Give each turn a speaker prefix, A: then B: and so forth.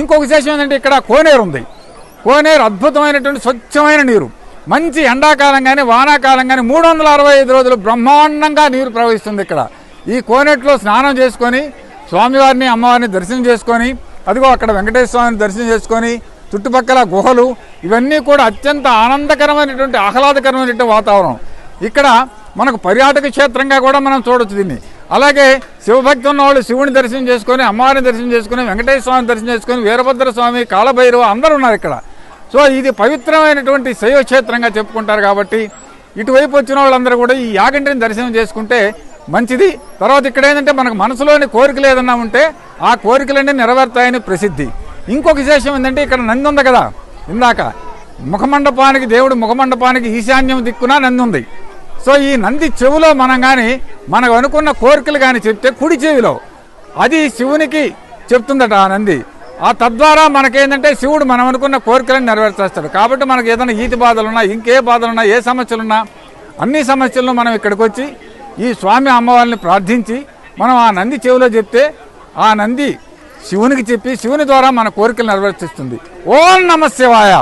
A: ఇంకొక విశేషం ఏంటంటే ఇక్కడ కోనేరు ఉంది. కోనేరు అద్భుతమైనటువంటి స్వచ్ఛమైన నీరు. మంచి ఎండాకాలం కానీ వానాకాలం కానీ మూడు వందల అరవై ఐదు రోజులు బ్రహ్మాండంగా నీరు ప్రవహిస్తుంది ఇక్కడ. ఈ కోనేటిలో స్నానం చేసుకొని స్వామివారిని అమ్మవారిని దర్శనం చేసుకొని అదిగో అక్కడ వెంకటేశ్వర స్వామిని దర్శనం చేసుకొని చుట్టుపక్కల గుహలు ఇవన్నీ కూడా అత్యంత ఆనందకరమైనటువంటి ఆహ్లాదకరమైనటువంటి వాతావరణం. ఇక్కడ మనకు పర్యాటక క్షేత్రంగా కూడా మనం చూడొచ్చు దీన్ని. అలాగే శివభక్తి ఉన్నవాళ్ళు శివుని దర్శనం చేసుకొని అమ్మవారిని దర్శనం చేసుకొని వెంకటేశ్వర స్వామి దర్శనం చేసుకొని వీరభద్ర స్వామి కాలభైరవ అందరూ ఉన్నారు ఇక్కడ. సో ఇది పవిత్రమైనటువంటి శైవ క్షేత్రంగా చెప్పుకుంటారు కాబట్టి ఇటువైపు వచ్చిన వాళ్ళందరూ కూడా ఈ యాగంటిని దర్శనం చేసుకుంటే మంచిది. తర్వాత ఇక్కడ ఏంటంటే మనకు మనసులోని కోరికలు ఏదన్నా ఉంటే ఆ కోరికలన్నీ నెరవేరుతాయని ప్రసిద్ధి. ఇంకొక విశేషం ఏంటంటే ఇక్కడ నంది ఉంది కదా ఇందాక. ముఖమండపానికి దేవుడు ముఖమండపానికి ఈశాన్యం దిక్కున నంది ఉంది. సో ఈ నంది చెవులో మనం కానీ మనకు అనుకున్న కోరికలు కానీ చెప్తే కుడి చెవిలో అది శివునికి చెప్తుందట ఆ నంది. ఆ తద్వారా మనకేంటంటే శివుడు మనం అనుకున్న కోరికలను నెరవేర్చేస్తాడు. కాబట్టి మనకి ఏదైనా ఈతి బాధలున్నా ఇంకే బాధలున్నా ఏ సమస్యలున్నా అన్ని సమస్యలను మనం ఇక్కడికి వచ్చి ఈ స్వామి అమ్మవారిని ప్రార్థించి మనం ఆ నంది చెవిలో చెప్తే ఆ నంది శివునికి చెప్పి శివుని ద్వారా మన కోరికలు నెరవేర్చిస్తుంది. ఓం నమ శివాయ